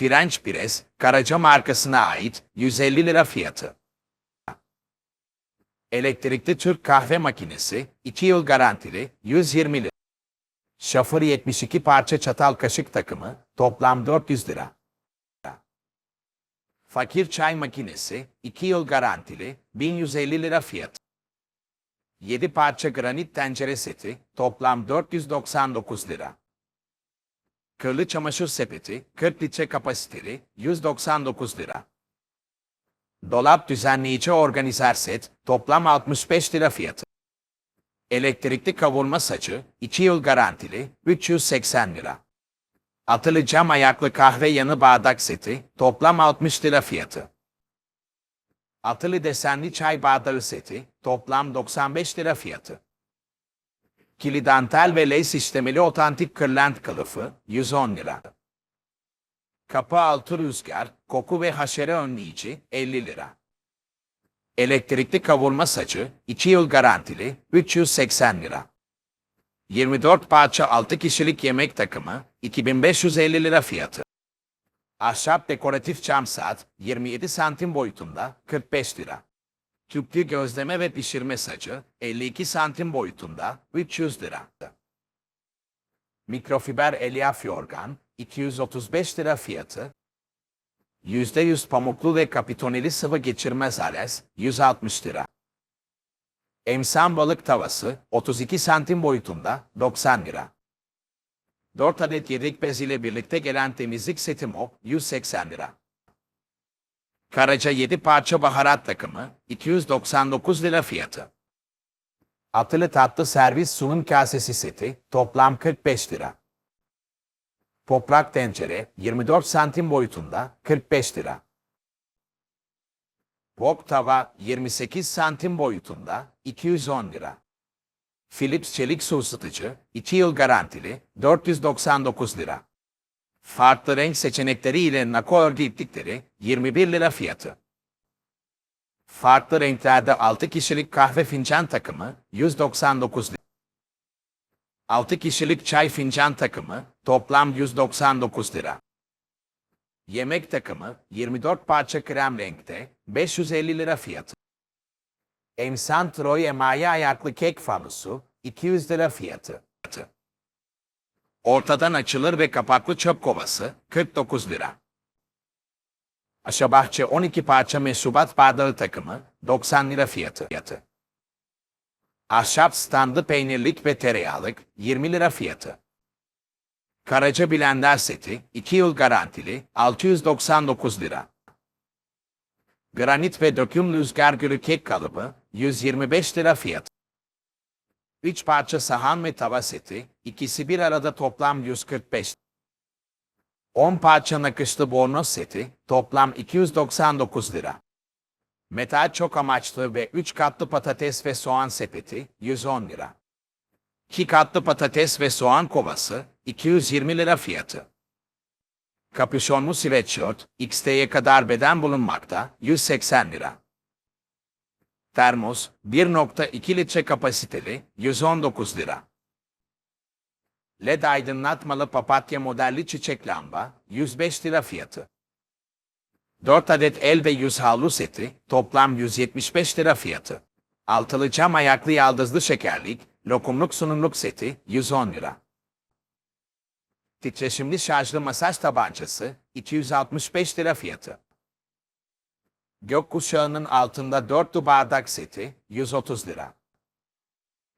French Press, Karaca markasına ait 150 lira fiyatı. Elektrikli Türk kahve makinesi, 2 yıl garantili, 120 lira. Şafır 72 parça çatal kaşık takımı, toplam 400 lira. Fakir çay makinesi, 2 yıl garantili, 1150 lira fiyatı. 7 parça granit tencere seti, toplam 499 lira. Kırlı çamaşır sepeti, 40 litre kapasiteli, 199 lira. Dolap düzenleyici organizer set, toplam 65 lira fiyatı. Elektrikli kavurma sacı, 2 yıl garantili, 380 lira. Atılı cam ayaklı kahve yanı bardak seti, toplam 60 lira fiyatı. Atılı desenli çay bardağı seti, toplam 95 lira fiyatı. Kilidantel ve lace işlemeli otantik kırlent kılıfı, 110 lira. Kapı altı rüzgar, koku ve haşere önleyici, 50 lira. Elektrikli kavurma sacı, 2 yıl garantili, 380 lira. 24 parça 6 kişilik yemek takımı, 2550 lira fiyatı. Ahşap dekoratif cam saat, 27 santim boyutunda, 45 lira. Tüplü gözleme ve pişirme sacı, 52 santim boyutunda, 300 lira. Mikrofiber elyaf yorgan, 235 lira fiyatı. %100 pamuklu ve kapitoneli sıvı geçirmez ales, 160 lira. Emsan balık tavası, 32 santim boyutunda, 90 lira. 4 adet yedek bez ile birlikte gelen temizlik seti mop, 180 lira. Karaca 7 parça baharat takımı, 299 lira fiyatı. Atılı tatlı servis sunum kasesi seti, toplam 45 lira. Toprak tencere, 24 santim boyutunda, 45 lira. Wok tava, 28 santim boyutunda, 210 lira. Philips çelik su ısıtıcı, 2 yıl garantili, 499 lira. Farklı renk seçenekleri ile nako örgü iplikleri, 21 lira fiyatı. Farklı renklerde 6 kişilik kahve fincan takımı, 199 lira. 6 kişilik çay fincan takımı, toplam 199 lira. Yemek takımı, 24 parça krem renkte, 550 lira fiyatı. Emsan Troy emaye ayaklı kek fanusu, 200 lira fiyatı. Ortadan açılır ve kapaklı çöp kovası, 49 lira. Aşabahçe 12 parça meşrubat bardağı takımı, 90 lira fiyatı. fiyatı. Ahşap standı peynirlik ve tereyağlık, 20 lira fiyatı. Karaca blender seti, 2 yıl garantili, 699 lira. Granit ve döküm rüzgar gülü kek kalıbı, 125 lira fiyatı. 3 parça sahan ve tava seti, ikisi bir arada toplam 145. 10 parça nakışlı bornoz seti, toplam 299 lira. Metal çok amaçlı ve 3 katlı patates ve soğan sepeti, 110 lira. 2 katlı patates ve soğan kovası, 220 lira fiyatı. Kapüşonlu sweatshirt, XT'ye kadar beden bulunmakta, 180 lira. Termos, 1.2 litre kapasiteli, 119 lira. LED aydınlatmalı papatya modelli çiçek lamba, 105 lira fiyatı. 4 adet el ve yüz havlu seti, toplam 175 lira fiyatı. Altılı cam ayaklı yaldızlı şekerlik, lokumluk sunumluk seti, 110 lira. Titreşimli şarjlı masaj tabancası, 265 lira fiyatı. Gökkuşağının altında dörtlü bardak seti, 130 lira.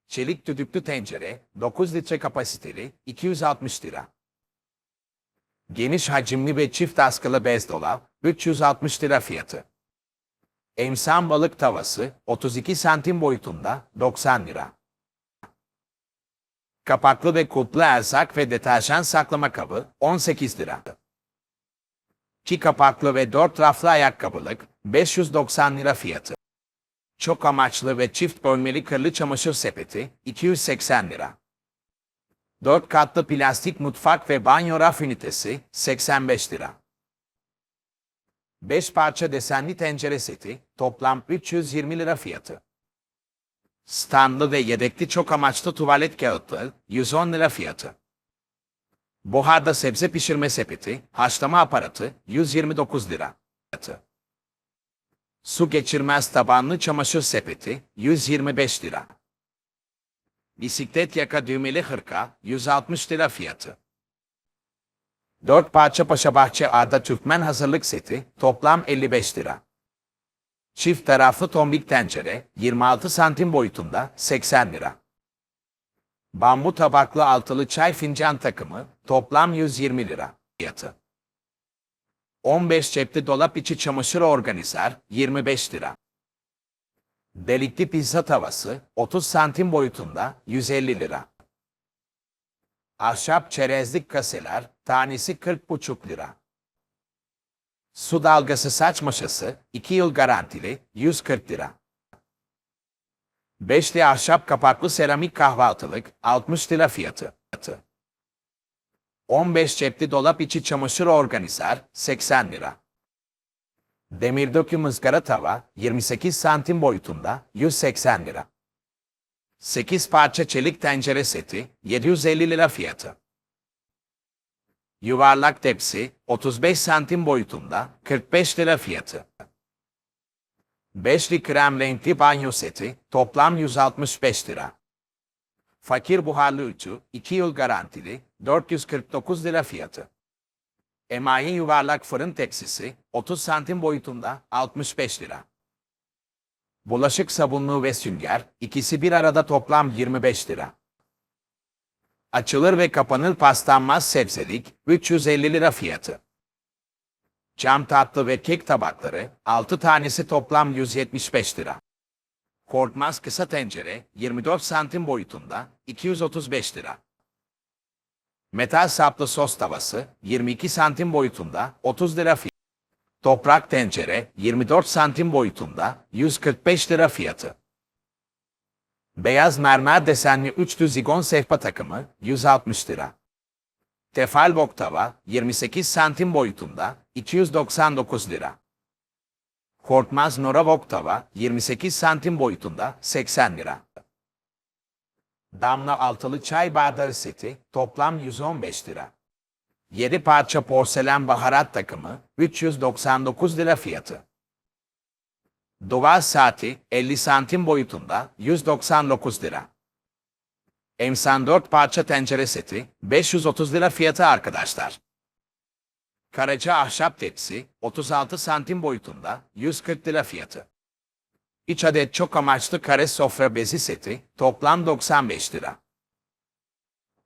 Çelik düdüklü tencere, 9 litre kapasiteli, 260 lira. Geniş hacimli ve çift askılı bez dolap, 360 lira fiyatı. Emsan balık tavası, 32 santim boyutunda, 90 lira. Kapaklı ve kulplu erzak ve deterjan saklama kabı, 18 lira. 2 kapaklı ve 4 raflı ayakkabılık, 590 lira fiyatı. Çok amaçlı ve çift bölmeli kırlı çamaşır sepeti, 280 lira. 4 katlı plastik mutfak ve banyo raf ünitesi, 85 lira. 5 parça desenli tencere seti, toplam 320 lira fiyatı. Standlı ve yedekli çok amaçlı tuvalet kağıtları, 110 lira fiyatı. Buharda sebze pişirme sepeti, haşlama aparatı 129 lira. Su geçirmez tabanlı çamaşır sepeti 125 lira. Bisiklet yaka düğmeli hırka 160 lira fiyatı. 4 parça Paşabahçe Arda Türkmen hazırlık seti toplam 55 lira. Çift taraflı tombik tencere 26 santim boyutunda 80 lira. Bambu tabaklı altılı çay fincan takımı toplam 120 lira fiyatı. 15 cepli dolap içi çamaşır organizer 25 lira. Delikli pizza tavası 30 santim boyutunda 150 lira. Ahşap çerezlik kaseler tanesi 40,5 lira. Su dalgası saç maşası 2 yıl garantili 140 lira. Beşli ahşap kapaklı seramik kahvaltılık 60 lira fiyatı. 15 cepli dolap içi çamaşır organizer 80 lira. Demir döküm ızgara tava 28 santim boyutunda 180 lira. 8 parça çelik tencere seti 750 lira fiyatı. Yuvarlak tepsi 35 santim boyutunda 45 lira fiyatı. Beşli krem renkli banyo seti toplam 165 lira. Fakir buharlı ütü 2 yıl garantili 449 lira fiyatı. Emayi yuvarlak fırın tepsisi 30 santim boyutunda 65 lira. Bulaşık sabunluğu ve sünger ikisi bir arada toplam 25 lira. Açılır ve kapanır paslanmaz sebzelik 350 lira fiyatı. Cam tatlı ve kek tabakları 6 tanesi toplam 175 lira. Korkmaz kısa tencere 24 santim boyutunda 235 lira. Metal saplı sos tavası 22 santim boyutunda 30 lira fiyatı. Toprak tencere 24 santim boyutunda 145 lira fiyatı. Beyaz mermer desenli üçlü zigon sehpa takımı 160 lira. Tefal bok tava 28 santim boyutunda 299 lira. Korkmaz Nora bok tava 28 santim boyutunda 80 lira. Damla altılı çay bardağı seti toplam 115 lira. 7 parça porselen baharat takımı 399 lira fiyatı. Duvar saati 50 santim boyutunda 199 lira. Emsan 4 parça tencere seti 530 lira fiyatı arkadaşlar. Karaca ahşap tepsi 36 santim boyutunda 140 lira fiyatı. 3 adet çok amaçlı kare sofra bezi seti toplam 95 lira.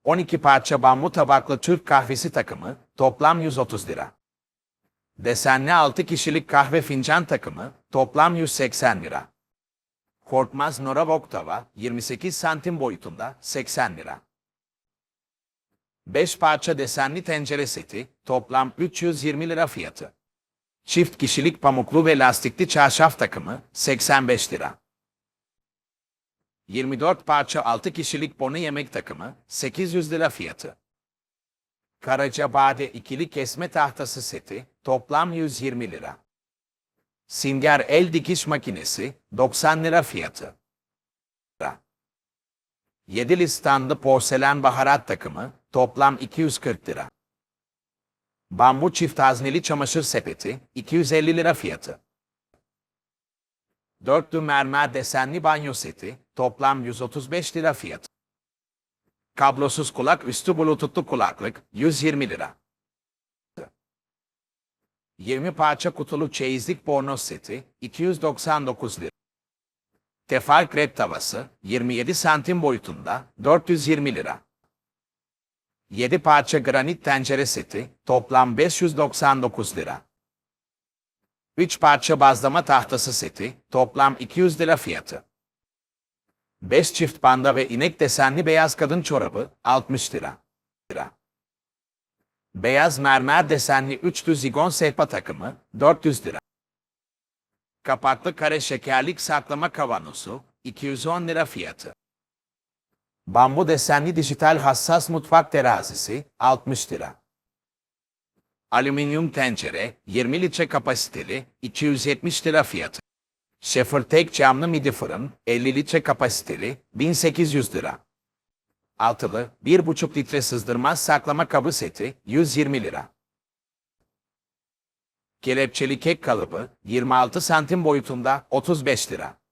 12 parça bambu tabaklı Türk kahvesi takımı toplam 130 lira. Desenli 6 kişilik kahve fincan takımı toplam 180 lira. Korkmaz Nora Voktava 28 santim boyutunda 80 lira. 5 parça desenli tencere seti toplam 320 lira fiyatı. Çift kişilik pamuklu ve lastikli çarşaf takımı 85 lira. 24 parça 6 kişilik bonu yemek takımı 800 lira fiyatı. Karacabade ikili kesme tahtası seti toplam 120 lira. Singer el dikiş makinesi 90 lira fiyatı. 7 standlı porselen baharat takımı toplam 240 lira. Bambu çift hazneli çamaşır sepeti 250 lira fiyatı. Dörtlü mermer desenli banyo seti toplam 135 lira fiyatı. Kablosuz kulak üstü bluetoothlu kulaklık 120 lira. 20 parça kutulu çeyizlik bornoz seti 299 lira. Tefal krep tavası 27 santim boyutunda 420 lira. 7 parça granit tencere seti toplam 599 lira. 3 parça bazlama tahtası seti toplam 200 lira fiyatı. 5 çift panda ve inek desenli beyaz kadın çorabı 60 lira. lira. Beyaz mermer desenli üçlü zigon sehpa takımı 400 lira. Kapaklı kare şekerlik saklama kavanozu 210 lira fiyatı. Bambu desenli dijital hassas mutfak terazisi 60 lira. Alüminyum tencere 20 litre kapasiteli 270 lira fiyatı. Şefir tek camlı midi fırın 50 litre kapasiteli 1800 lira. Altılı 1,5 litre sızdırmaz saklama kabı seti 120 lira. Kelepçeli kek kalıbı 26 santim boyutunda 35 lira.